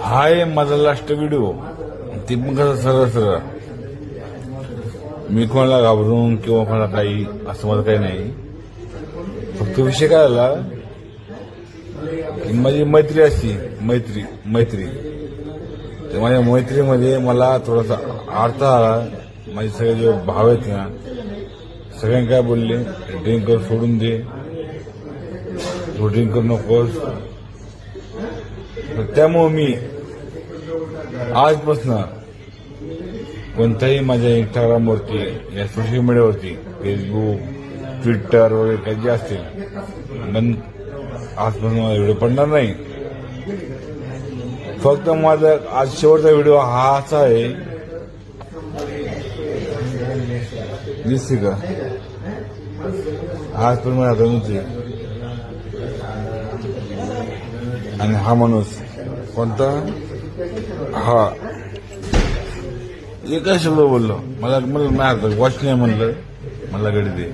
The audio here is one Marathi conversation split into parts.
हा आहे माझा लास्ट व्हिडिओ ते पण कसं सरळ सरळ. मी कोणाला घाबरून किंवा कोणाला काही असं माझं काही नाही. फक्त विषय काय झाला की माझी मैत्री अशी मैत्री मैत्री. तर माझ्या मैत्रीमध्ये मला थोडासा अर्थ आला. माझे सगळे जे भाव आहेत ना सगळ्यांनी काय बोलले? ड्रिंक कर सोडून दे. तू ड्रिंक करू नकोस. तर त्यामुळं मी आजपासून कोणत्याही माझ्या इंस्टाग्रामवरती या सोशल मीडियावरती फेसबुक ट्विटर वगैरे काही जे असतील पण आजपासून मला व्हिडिओ पडणार नाही. फक्त माझा आज शेवटचा व्हिडिओ हा असा आहे दिसते का आज पण मला आता आणि हा माणूस कोणता? हा. एका शब्द बोललो? मला म्हणलं नाही वॉच नाही म्हणलं. मला गडी दे.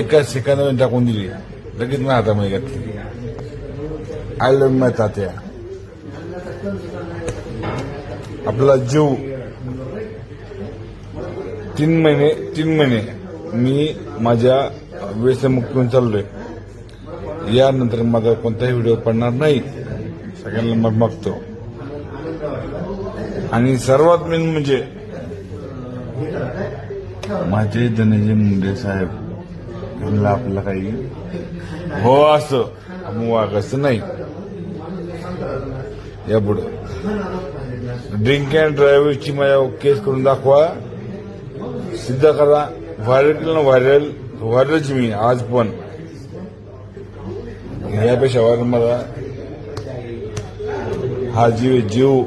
एका सेकंदामध्ये टाकून दिली. लगेच माझ्या हातामध्ये घातली. आय लव्ह माय तात्या आपला जीव. तीन महिने तीन महिने मी माझ्या व्यसनमुक्तीहून चाललोय. यानंतर माझा कोणताही व्हिडिओ पडणार नाही. सगळ्यांना मग मागतो आणि सर्वात मेन म्हणजे माझे धनंजय मुंडे साहेब यांना आपलं काही हो असं आपण वागायचं नाही. यापुढं ड्रिंक अँड ड्रायव्हरची माझ्या केस करून दाखवा. सिद्ध करा. व्हायरल केलं व्हायरल व्हायरलच मी आज पण. यापेक्षा मला हा जीव जीव